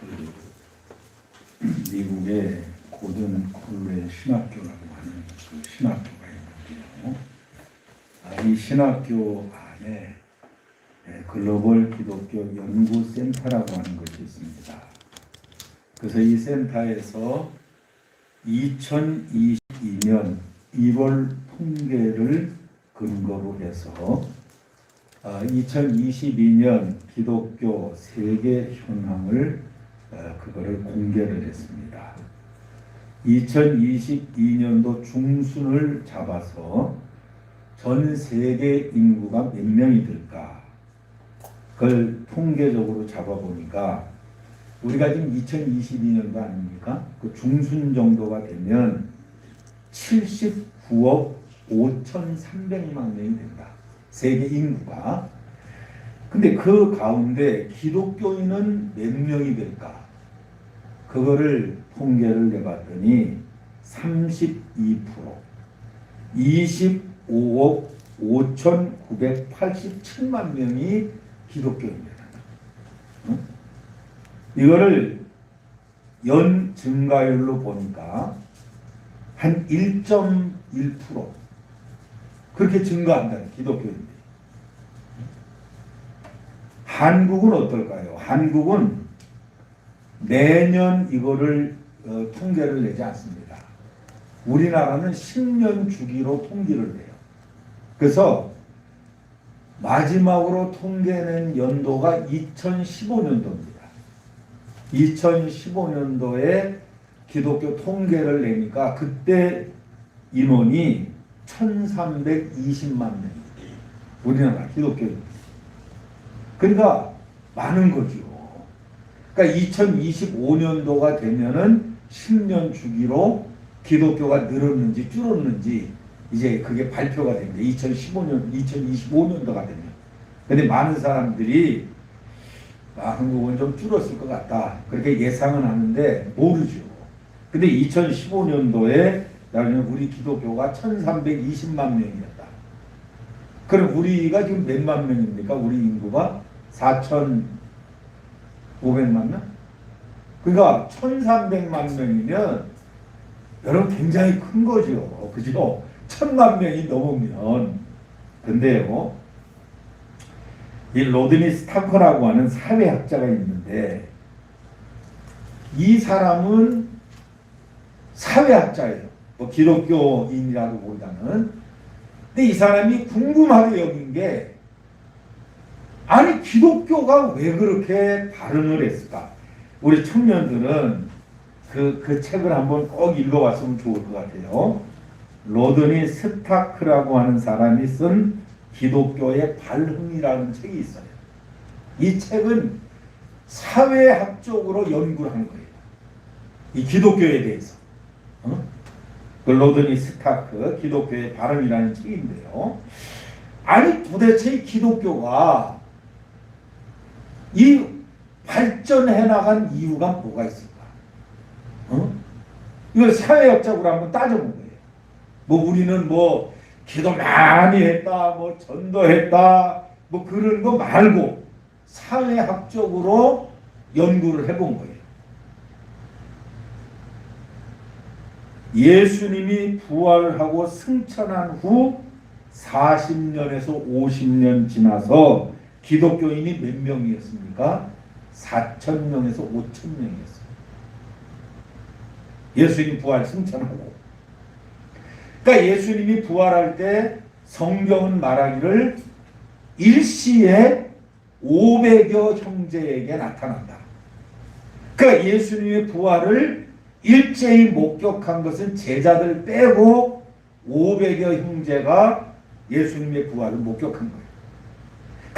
그 미국의 고든 콜레 신학교라고 하는 그 신학교가 있는데요. 아, 이 신학교 안에 예, 글로벌 기독교 연구센터라고 하는 것이 있습니다. 그래서 이 센터에서 2022년 1월 통계를 근거로 해서 아, 2022년 기독교 세계 현황을 어, 그거를 공개를 했습니다. 2022년도 중순을 잡아서 전 세계 인구가 몇 명이 될까? 그걸 통계적으로 잡아보니까 우리가 지금 2022년도 아닙니까? 그 중순 정도가 되면 79억 5,300만 명이 된다. 세계 인구가. 근데 그 가운데 기독교인은 몇 명이 될까? 그거를 통계를 내봤더니 32% 25억 5,987만 명이 기독교인이다. 응? 이거를 연 증가율로 보니까 한 1.1% 그렇게 증가한다는 기독교인들이. 한국은 어떨까요? 한국은 매년 이거를 어, 통계를 내지 않습니다. 우리나라는 10년 주기로 통계를 내요. 그래서 마지막으로 통계낸 연도가 2015년도입니다. 2015년도에 기독교 통계를 내니까 그때 인원이 1320만 명. 우리나라 기독교인. 그러니까 많은 거죠. 그러니까 2025년도가 되면은 10년 주기로 기독교가 늘었는지 줄었는지 이제 그게 발표가 됩니다. 2015년, 2025년도가 되면. 근데 많은 사람들이 아, 한국은 좀 줄었을 것 같다. 그렇게 예상은 하는데 모르죠. 근데 2015년도에 우리 기독교가 1320만 명이었다. 그럼 우리가 지금 몇만 명입니까? 우리 인구가 4,500만 명? 그러니까 1,300만 명이면 여러분 굉장히 큰 거죠. 그죠? 천만 명이 넘으면. 근데요, 이 로드니 스타커라고 하는 사회학자가 있는데, 이 사람은 사회학자예요. 뭐 기독교인이라고 보다는. 근데 이 사람이 궁금하게 여긴 게, 아니, 기독교가 왜 그렇게 발흥을 했을까? 우리 청년들은 그, 그 책을 한번 꼭 읽어봤으면 좋을 것 같아요. 로드니 스타크라고 하는 사람이 쓴 기독교의 발흥이라는 책이 있어요. 이 책은 사회학적으로 연구를 한 거예요. 이 기독교에 대해서. 어? 그 로드니 스타크 기독교의 발흥이라는 책인데요. 아니 도대체 이 기독교가 이 발전해 나간 이유가 뭐가 있을까? 어? 이걸 사회학적으로 한번 따져본 거예요. 뭐 우리는 뭐 기도 많이 했다, 뭐 전도했다, 뭐 그런 거 말고 사회학적으로 연구를 해본 거예요. 예수님이 부활하고 승천한 후 40년에서 50년 지나서 기독교인이 몇 명이었습니까? 4천 명에서 5천 명이었어요. 예수님 부활 승천하고. 그러니까 예수님이 부활할 때 성경은 말하기를 일시에 500여 형제에게 나타난다. 그러니까 예수님의 부활을 일제히 목격한 것은 제자들 빼고 500여 형제가 예수님의 부활을 목격한 거예요.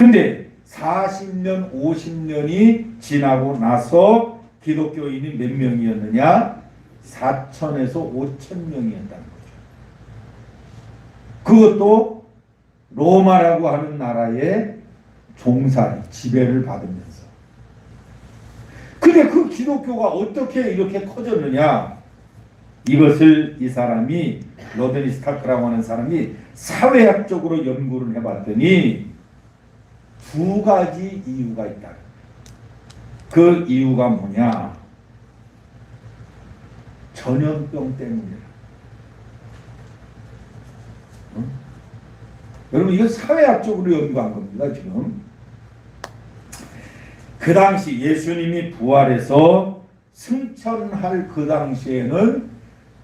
근데 40년, 50년이 지나고 나서 기독교인이 몇 명이었느냐? 4천에서 5천 명이었다는 거죠. 그것도 로마라고 하는 나라의 종살이, 지배를 받으면서. 근데 그 기독교가 어떻게 이렇게 커졌느냐? 이것을 이 사람이 로드니 스타크라고 하는 사람이 사회학적으로 연구를 해봤더니 두 가지 이유가 있다. 그 이유가 뭐냐? 전염병 때문이야. 응? 여러분 이거 사회학적으로 연구한 겁니다 지금. 그 당시 예수님이 부활해서 승천할 그 당시에는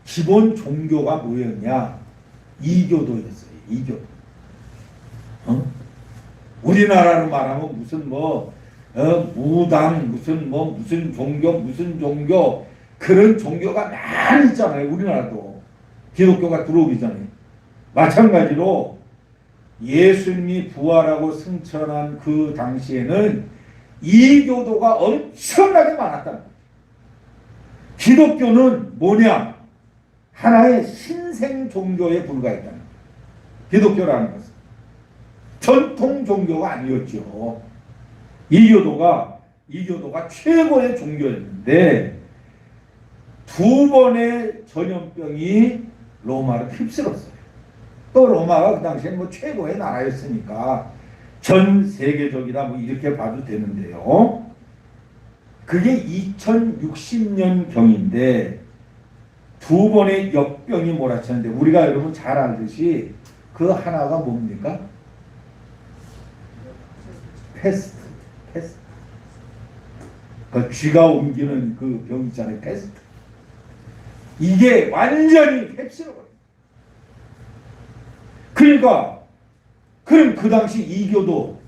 기본 종교가 뭐였냐? 이교도였어요. 이교도. 어? 우리나라로 말하면 무슨 뭐 어, 무당 무슨 뭐 무슨 종교 무슨 종교 그런 종교가 많이 있잖아요. 우리나라도 기독교가 들어오기 전에 마찬가지로 예수님이 부활하고 승천한 그 당시에는 이교도가 엄청나게 많았다. 기독교는 뭐냐? 하나의 신생 종교에 불과했다는 거예요. 기독교라는 것은 전통 종교가 아니었죠. 이교도가 이교도가 최고의 종교였는데 두 번의 전염병이 로마를 휩쓸었어요. 또 로마가 그 당시에 뭐 최고의 나라였으니까 전 세계적이다 뭐 이렇게 봐도 되는데요. 그게 2060년 경인데 두 번의 역병이 몰아쳤는데 우리가 여러분 잘 알듯이 그 하나가 뭡니까? 패스트, 패스트. 그 쥐가 옮기는 그병 있잖아요, 패스트. 이게 완전히 휩쓸어버려. 그러니까 그럼 그 당시 이교도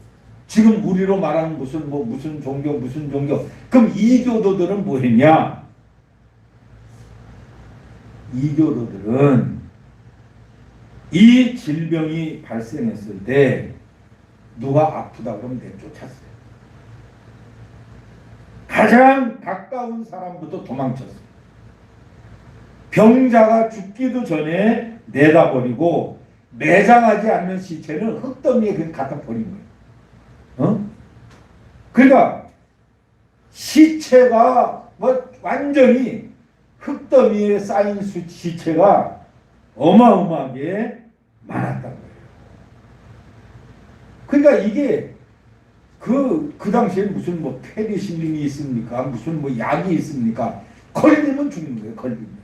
지금 우리로 말하는 무슨 뭐 무슨 종교 무슨 종교 그럼 이교도들은 뭐 했냐? 이교도들은 이 질병이 발생했을 때 누가 아프다 그러면 내쫓았어요. 가장 가까운 사람부터 도망쳤어요. 병자가 죽기도 전에 내다버리고 매장하지 않는 시체는 흙더미에 그냥 갖다 버린 거예요. 어? 그러니까 시체가 뭐 완전히 흙더미에 쌓인 수- 시체가 어마어마하게 거예요. 그러니까 이게 그, 그 당시에 무슨 뭐 페니실린이 있습니까? 무슨 뭐 약이 있습니까? 걸리면 죽는 거예요, 걸리면.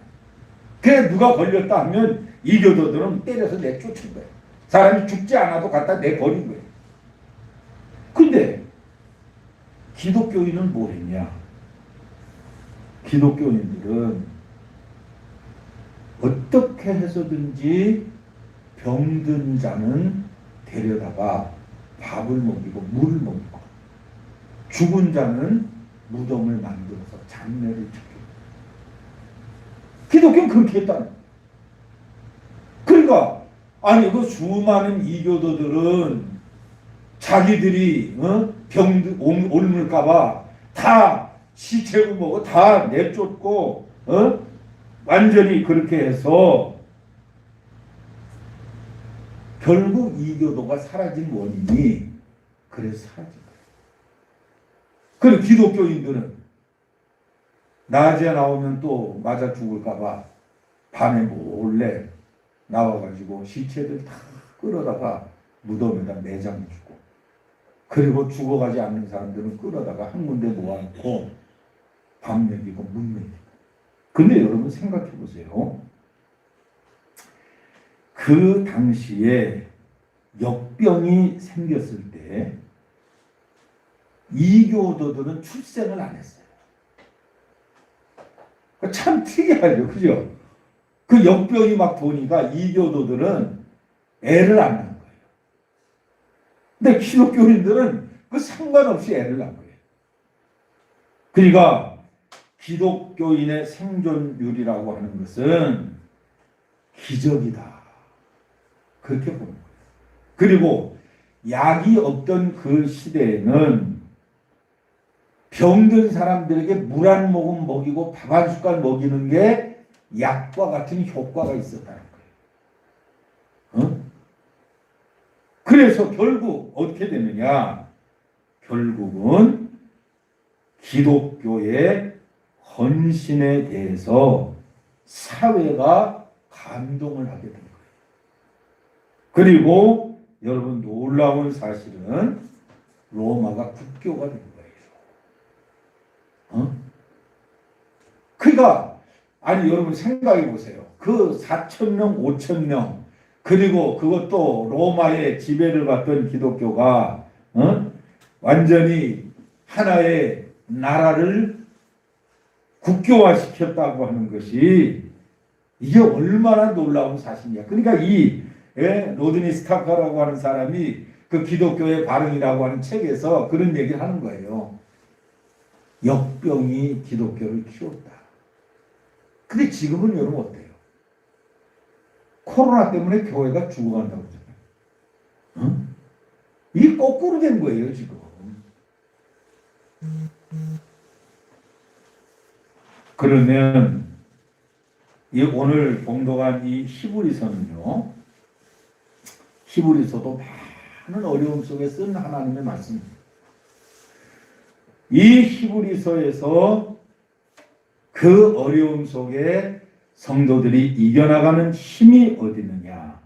그래, 누가 걸렸다 하면 이교도들은 때려서 내쫓은 거예요. 사람이 죽지 않아도 갖다 내버린 거예요. 근데 기독교인은 뭐 했냐? 기독교인들은 어떻게 해서든지 병든 자는 데려다가 밥을 먹이고 물을 먹이고 죽은 자는 무덤을 만들어서 장례를 지키고 기독교는 그렇게 했다는. 그러니까 아니 그 수많은 이교도들은 자기들이 어? 병 옮- 옮을까봐 다 시체를 먹고 다 내쫓고 어? 완전히 그렇게 해서 결국 이교도가 사라진 원인이 그래서 사라진 거예요. 그리고 기독교인들은 낮에 나오면 또 맞아 죽을까봐 밤에 몰래 나와가지고 시체들 다 끌어다가 무덤에다 내장해주고 그리고 죽어가지 않는 사람들은 끌어다가 한 군데 모아놓고 밥 먹이고 문 먹이고 근데 여러분 생각해 보세요. 그 당시에 역병이 생겼을 때 이교도들은 출생을 안 했어요. 참 특이하죠, 그죠? 그 역병이 막 도니까 이교도들은 애를 안 낳은 거예요. 근데 기독교인들은 그 상관없이 애를 낳은 거예요. 그러니까 기독교인의 생존율이라고 하는 것은 기적이다. 그렇게 보는 거예요. 그리고 약이 없던 그 시대에는 병든 사람들에게 물 한 모금 먹이고 밥 한 숟갈 먹이는 게 약과 같은 효과가 있었다는 거예요. 어? 그래서 결국 어떻게 되느냐? 결국은 기독교의 헌신에 대해서 사회가 감동을 하게 된 거예요. 그리고 여러분 놀라운 사실은 로마가 국교가 된 거예요. 어? 그러니까 아니 여러분 생각해 보세요. 그 4천 명, 5천 명 그리고 그것도 로마의 지배를 받던 기독교가 어? 완전히 하나의 나라를 국교화시켰다고 하는 것이 이게 얼마나 놀라운 사실이야. 그러니까 이 예, 로드니 스타카라고 하는 사람이 그 기독교의 발흥이라고 하는 책에서 그런 얘기를 하는 거예요. 역병이 기독교를 키웠다. 근데 지금은 여러분 어때요? 코로나 때문에 교회가 죽어간다고 그러잖아요. 응? 이게 거꾸로 된 거예요, 지금. 그러면 이 오늘 봉독한 이 히브리서는요. 히브리서도 많은 어려움 속에 쓴 하나님의 말씀입니다. 이 히브리서에서 그 어려움 속에 성도들이 이겨나가는 힘이 어디 있느냐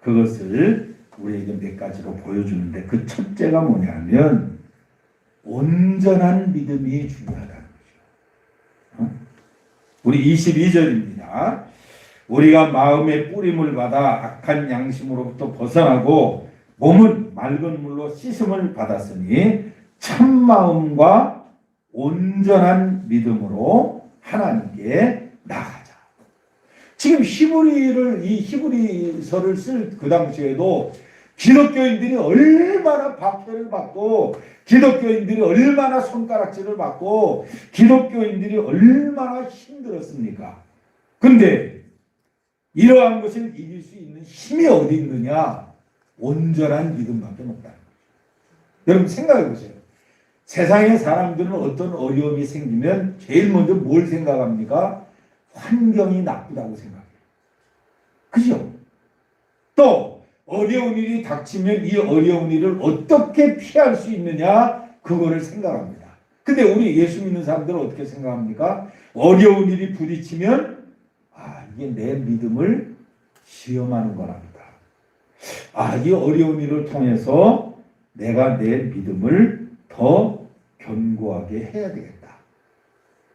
그것을 우리에게 몇 가지로 보여주는데 그 첫째가 뭐냐면 온전한 믿음이 중요하다는 거죠. 어? 우리 22절입니다. 우리가 마음의 뿌림을 받아 악한 양심으로부터 벗어나고 몸은 맑은 물로 씻음을 받았으니 참 마음과 온전한 믿음으로 하나님께 나가자. 지금 히브리를 이 히브리서를 쓸 그 당시에도 기독교인들이 얼마나 박해를 받고 기독교인들이 얼마나 손가락질을 받고 기독교인들이 얼마나 힘들었습니까? 근데 이러한 것을 이길 수 있는 힘이 어디 있느냐? 온전한 믿음밖에 거죠. 여러분 생각해 보세요. 세상의 사람들은 어떤 어려움이 생기면 제일 먼저 뭘 생각합니까? 환경이 나쁘다고 생각해요. 그죠? 또 어려운 일이 닥치면 이 어려운 일을 어떻게 피할 수 있느냐 그거를 생각합니다. 근데 우리 예수 믿는 사람들은 어떻게 생각합니까? 어려운 일이 부딪히면 아 이게 내 믿음을 시험하는 거랍니다. 아 이 어려운 일을 통해서 내가 내 믿음을 더 견고하게 해야 되겠다.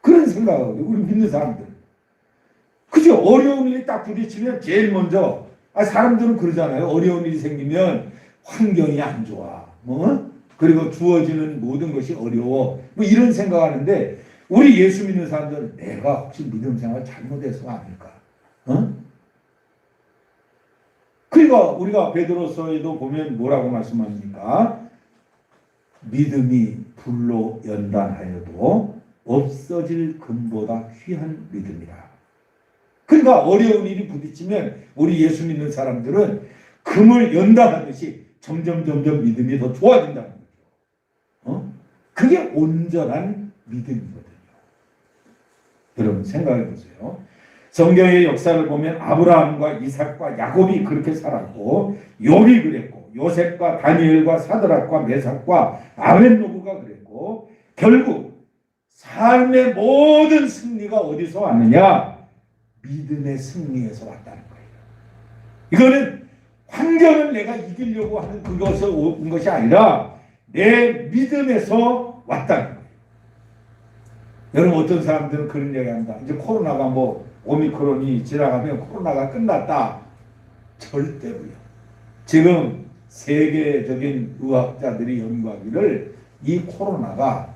그런 생각하거든요. 우리 믿는 사람들. 그죠? 어려운 일이 딱 부딪히면 제일 먼저 아, 사람들은 그러잖아요. 어려운 일이 생기면 환경이 안 좋아. 뭐? 그리고 주어지는 모든 것이 어려워. 뭐 이런 생각하는데 우리 예수 믿는 사람들은 내가 혹시 믿음 생활 잘못해서가 아닐까? 어? 그러니까 우리가 베드로서에도 보면 뭐라고 말씀합니까? 믿음이 불로 연단하여도 없어질 금보다 귀한 믿음이라. 그러니까 어려운 일이 부딪히면 우리 예수 믿는 사람들은 금을 연단하듯이 점점 점점 믿음이 더 좋아진다는 거죠. 어? 그게 온전한 믿음이거든요. 여러분 생각해 보세요. 성경의 역사를 보면 아브라함과 이삭과 야곱이 그렇게 살았고 욥이 그랬고 요셉과 다니엘과 사드락과 메삭과 아벤노고가 그랬고 결국 삶의 모든 승리가 어디서 왔느냐? 믿음의 승리에서 왔다는 거예요. 이거는 환경을 내가 이기려고 하는 그것에서 온 것이 아니라 내 믿음에서 왔다는 거예요. 여러분 어떤 사람들은 그런 얘기한다. 이제 코로나가 뭐 오미크론이 지나가면 코로나가 끝났다. 절대로요. 지금 세계적인 의학자들이 연구하기를 이 코로나가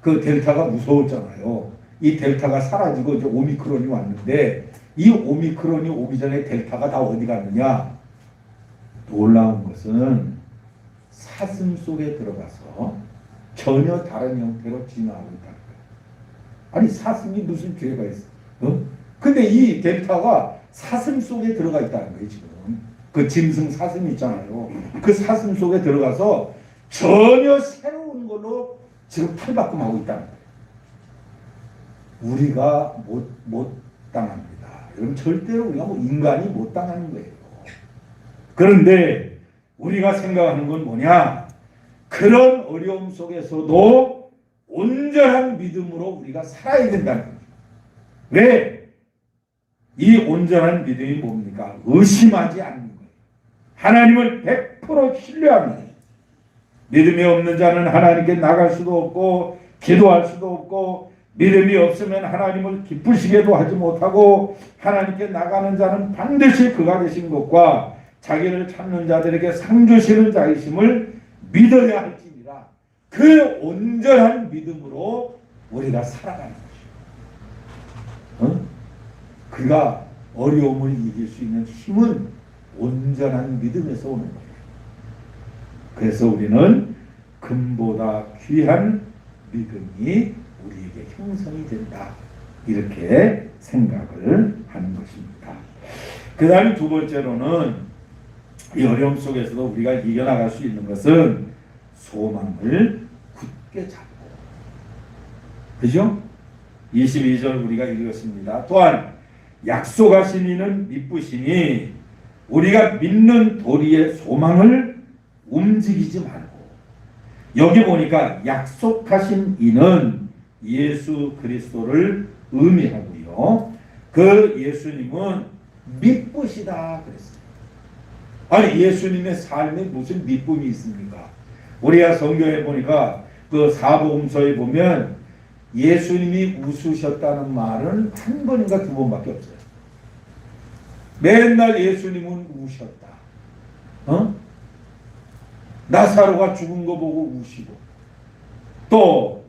그 델타가 무서웠잖아요. 이 델타가 사라지고 이제 오미크론이 왔는데 이 오미크론이 오기 전에 델타가 다 어디 갔느냐? 놀라운 것은 사슴 속에 들어가서 전혀 다른 형태로 진화하고 있다는 거예요. 아니 사슴이 무슨 죄가 있어? 어? 근데 이 델타가 사슴 속에 들어가 있다는 거예요 지금. 그 짐승 사슴 있잖아요. 그 사슴 속에 들어가서 전혀 새로운 걸로 지금 탈바꿈하고 있다는 거예요. 우리가 못, 못 당합니다. 여러분 절대로 우리가 뭐 인간이 못 당하는 거예요. 그런데 우리가 생각하는 건 뭐냐? 그런 어려움 속에서도 온전한 믿음으로 우리가 살아야 된다는 거죠. 왜? 이 온전한 믿음이 뭡니까? 의심하지 않는 거예요. 하나님을 100% 신뢰합니다. 믿음이 없는 자는 하나님께 나갈 수도 없고 기도할 수도 없고 믿음이 없으면 하나님을 기쁘시게도 하지 못하고 하나님께 나가는 자는 반드시 그가 되신 것과 자기를 찾는 자들에게 상 주시는 자이심을 믿어야 할지니라. 그 온전한 믿음으로 우리가 살아가는? 그가 어려움을 이길 수 있는 힘은 온전한 믿음에서 오는 거예요. 그래서 우리는 금보다 귀한 믿음이 우리에게 형성이 된다. 이렇게 생각을 하는 것입니다. 그 다음에 두 번째로는 이 어려움 속에서도 우리가 이겨나갈 수 있는 것은 소망을 굳게 잡고 그죠? 22절 우리가 읽었습니다. 또한 약속하신 이는 미쁘시니 우리가 믿는 도리의 소망을 움직이지 말고 여기 보니까 약속하신 이는 예수 그리스도를 의미하고요. 그 예수님은 미쁘시다 그랬어요. 아니 예수님의 삶에 무슨 미쁨이 있습니까? 우리가 성경에 보니까 그 사복음서에 보면 예수님이 웃으셨다는 말은 한 번인가 두 번밖에 없어요. 맨날 예수님은 우셨다. 어? 나사로가 죽은 거 보고 우시고 또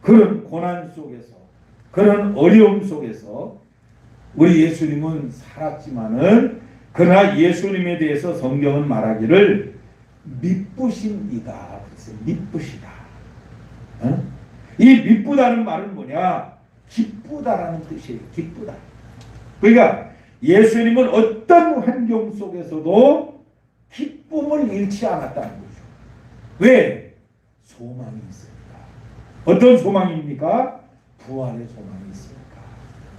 그런 고난 속에서 그런 어려움 속에서 우리 예수님은 살았지만은 그러나 예수님에 대해서 성경은 말하기를 미쁘신 이다. 미쁘시다. 어? 이 미쁘다는 말은 뭐냐? 기쁘다라는 뜻이에요. 기쁘다. 그러니까 예수님은 어떤 환경 속에서도 기쁨을 잃지 않았다는 거죠. 왜? 소망이 있으니까. 어떤 소망입니까? 부활의 소망이 있으니까.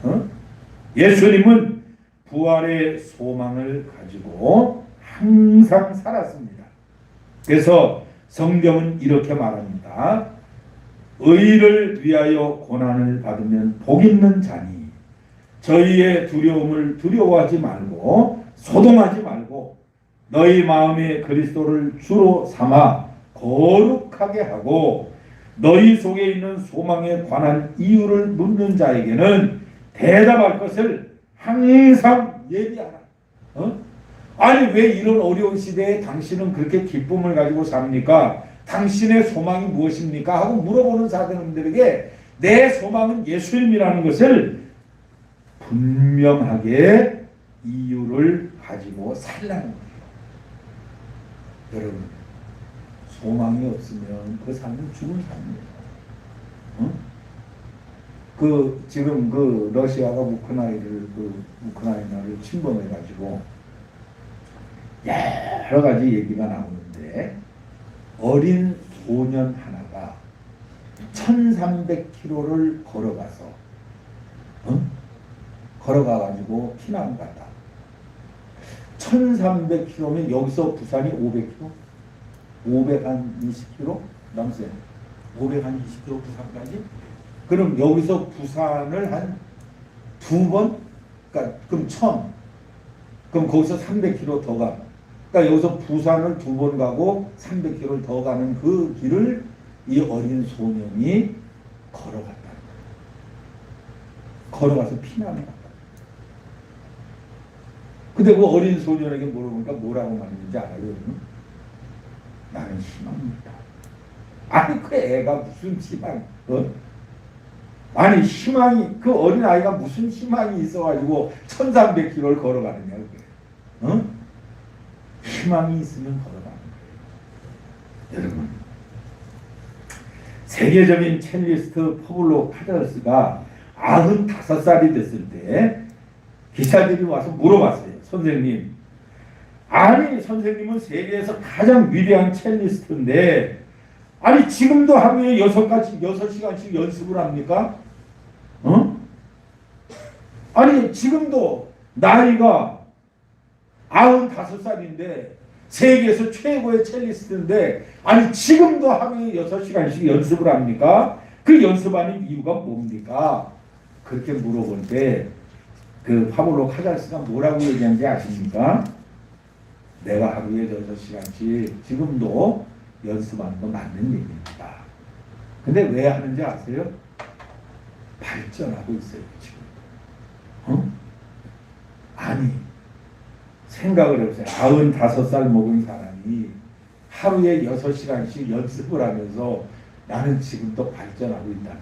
어? 예수님은 부활의 소망을 가지고 항상 살았습니다. 그래서 성경은 이렇게 말합니다. 의를 위하여 고난을 받으면 복 있는 자니 저희의 두려움을 두려워하지 말고 소동하지 말고 너희 마음에 그리스도를 주로 삼아 거룩하게 하고 너희 속에 있는 소망에 관한 이유를 묻는 자에게는 대답할 것을 항상 예비하라. 어? 아니 왜 이런 어려운 시대에 당신은 그렇게 기쁨을 가지고 삽니까? 당신의 소망이 무엇입니까? 하고 물어보는 사람들에게 내 소망은 예수님이라는 것을 분명하게 이유를 가지고 살라는 거예요. 여러분, 소망이 없으면 그 삶은 죽은 삶이에요. 어? 그 지금 그 러시아가 우크라이나를 그 우크라이나를 침범해 가지고 여러 가지 얘기가 나오는데 어린 소년 하나가 1300km를 걸어가서 어? 걸어가 가지고 피난 갔다. 1300km면 여기서 부산이 500km? 520km? 남세 520km 부산까지? 그럼 여기서 부산을 한 두 번? 그러니까 그럼 천. 그럼 거기서 300km 더 가. 그러니까 여기서 부산을 두 번 가고 300km를 더 가는 그 길을 이 어린 소년이 걸어갔다. 걸어가서 피난을 갔다. 근데 그 어린 소년에게 물어보니까 뭐라고 말했는지 알아요? 나는 희망입니다. 아니 그 애가 무슨 희망? 어? 아니 희망이 그 어린 아이가 무슨 희망이 있어가지고 1,300km를 걸어가느냐 그게? 어? 희망이 있으면 걸어가는 거예요. 여러분 세계적인 첼리스트 포블로 카더스가 95살이 됐을 때 기자들이 와서 물어봤어요. 선생님 아니 선생님은 세계에서 가장 위대한 첼리스트인데 아니 지금도 하루에 여섯 가지 여섯 시간씩 연습을 합니까? 어? 아니 지금도 나이가 아흔다섯 살인데 세계에서 최고의 첼리스트인데 아니 지금도 하루에 여섯 시간씩 연습을 합니까? 그 연습하는 이유가 뭡니까? 그렇게 물어볼 때 그 파블로 카잘스가 뭐라고 얘기한지 아십니까? 내가 하루에 여섯 시간씩 지금도 연습하는 건 맞는 얘기입니다. 근데 왜 하는지 아세요? 발전하고 있어요 지금. 어? 아니 생각을 해보세요. 아흔다섯 살 먹은 사람이 하루에 여섯 시간씩 연습을 하면서 나는 지금 또 발전하고 있다.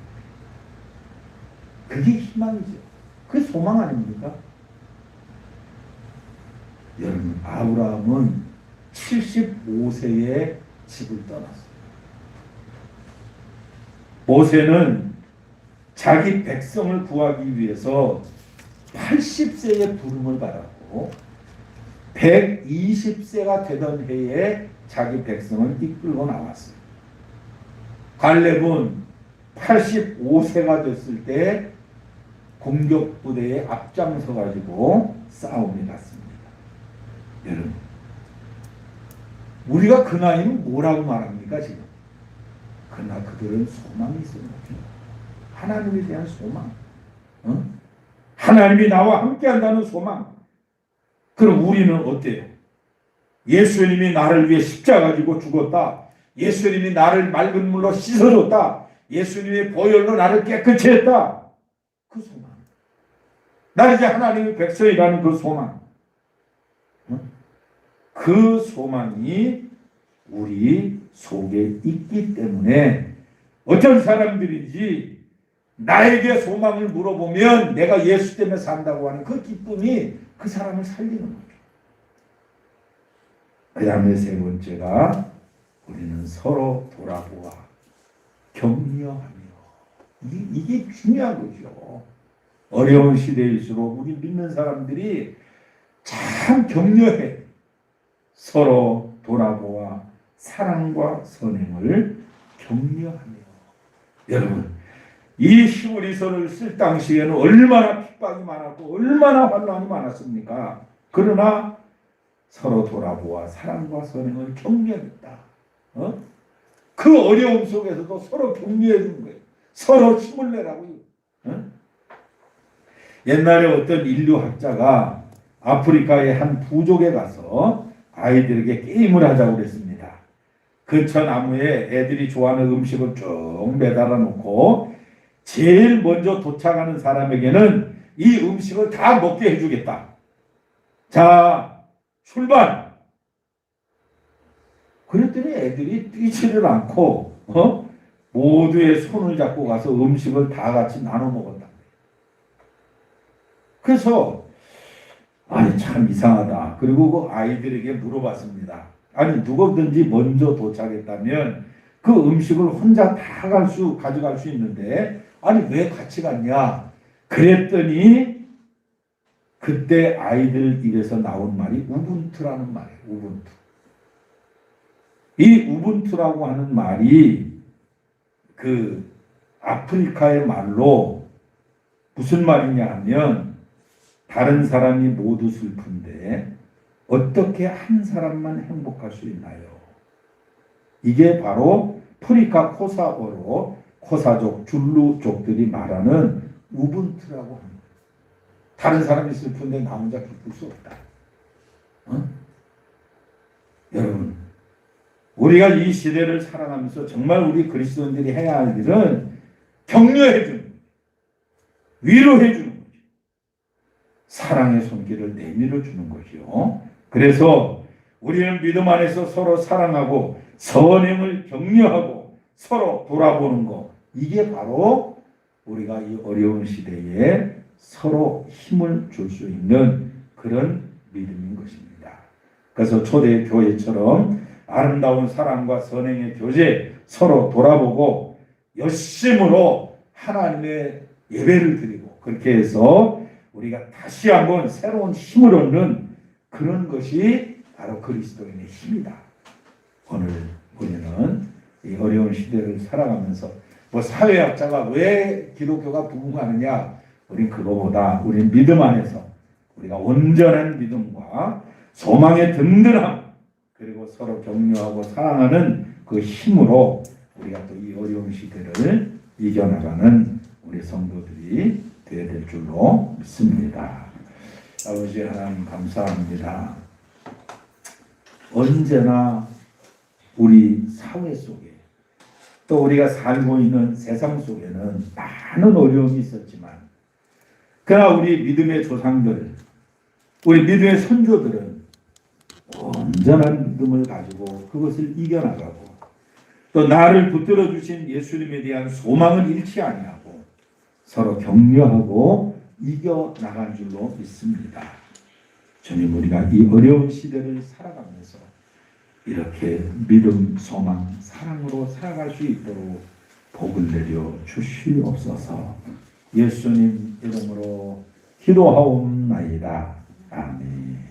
그게 희망이죠. 그게 소망 아닙니까? 여러분 아브라함은 75세에 집을 떠났어요. 모세는 자기 백성을 구하기 위해서 80세의 부름을 받았고 120세가 되던 해에 자기 백성을 이끌고 나왔어요. 갈렙은 85세가 됐을 때 공격 부대에 앞장서 가지고 싸움에 갔습니다. 여러분, 우리가 그 나이는 뭐라고 말합니까 지금? 그러나 그들은 소망이 거죠. 하나님에 대한 소망. 어? 하나님이 나와 함께한다는 소망. 그럼 우리는 어때요? 예수님이 나를 위해 십자가 지고 죽었다. 예수님이 나를 맑은 물로 씻어줬다. 예수님의 보혈로 나를 깨끗이 했다. 그 소망. 나 이제 하나님의 백성이라는 그 소망. 어? 그 소망이 우리 속에 있기 때문에 어떤 사람들인지 나에게 소망을 물어보면 내가 예수 때문에 산다고 하는 그 기쁨이 그 사람을 살리는 거죠. 그 다음에 세 번째가 우리는 서로 돌아보아 격려하며 이, 이게 중요한 거죠. 어려운 시대일수록 우리 믿는 사람들이 참 격려해. 서로 돌아보아 사랑과 선행을 격려하며. 여러분, 이 히브리서를 쓸 당시에는 얼마나 핍박이 많았고 얼마나 환란이 많았습니까? 그러나 서로 돌아보아 사랑과 선행을 격려했다. 어? 그 어려움 속에서도 서로 격려해 주는 거예요. 서로 힘을 내라고. 어? 옛날에 어떤 인류학자가 아프리카의 한 부족에 가서 아이들에게 게임을 하자고 그랬습니다. 근처 나무에 애들이 좋아하는 음식을 쭉 매달아 놓고 제일 먼저 도착하는 사람에게는 이 음식을 다 먹게 해주겠다. 자, 출발! 그랬더니 애들이 뛰지를 않고, 어? 모두의 손을 잡고 가서 음식을 다 같이 나눠 먹었다. 그래서, 아니, 참 이상하다. 그리고 그 아이들에게 물어봤습니다. 아니, 누구든지 먼저 도착했다면 그 음식을 혼자 다 갈 수, 가져갈 수 있는데, 아니, 왜 같이 갔냐? 그랬더니, 그때 아이들 입에서 나온 말이 우분투라는 말이에요. 우분투. 이 우분투라고 하는 말이 그 아프리카의 말로 무슨 말이냐 하면 다른 사람이 모두 슬픈데 어떻게 한 사람만 행복할 수 있나요? 이게 바로 프리카 코사어로 코사족 줄루족들이 말하는 우분투라고 합니다. 다른 사람이 슬픈데 나 혼자 기쁠 수 없다. 어? 여러분, 우리가 이 시대를 살아가면서 정말 우리 그리스도인들이 해야 할 일은 격려해 주는. 위로해 주는 거죠. 사랑의 손길을 내밀어 주는 거죠. 그래서 우리는 믿음 안에서 서로 사랑하고 선행을 격려하고 서로 돌아보는 거. 이게 바로 우리가 이 어려운 시대에 서로 힘을 줄 수 있는 그런 믿음인 것입니다. 그래서 초대 교회처럼 아름다운 사랑과 선행의 교제 서로 돌아보고 열심으로 하나님의 예배를 드리고 그렇게 해서 우리가 다시 한번 새로운 힘을 얻는 그런 것이 바로 그리스도인의 힘이다. 오늘 우리는 이 어려운 시대를 살아가면서 뭐 사회학자가 왜 기독교가 부흥하느냐 우린 그거보다 우리 믿음 안에서 우리가 온전한 믿음과 소망의 든든함 그리고 서로 격려하고 사랑하는 그 힘으로 우리가 또 이 어려운 시대를 이겨나가는 우리 성도들이 되어야 될 줄로 믿습니다. 아버지 하나님 감사합니다. 언제나 우리 사회 속에 또 우리가 살고 있는 세상 속에는 많은 어려움이 있었지만 그러나 우리 믿음의 조상들, 우리 믿음의 선조들은 온전한 믿음을 가지고 그것을 이겨나가고 또 나를 붙들어 주신 예수님에 대한 소망을 잃지 아니하고 서로 격려하고 이겨 나간 줄로 믿습니다. 주님 우리가 이 어려운 시대를 살아가면서 이렇게 믿음, 소망, 사랑으로 살아갈 수 있도록 복을 내려 주시옵소서. 예수님 이름으로 기도하옵나이다. 아멘.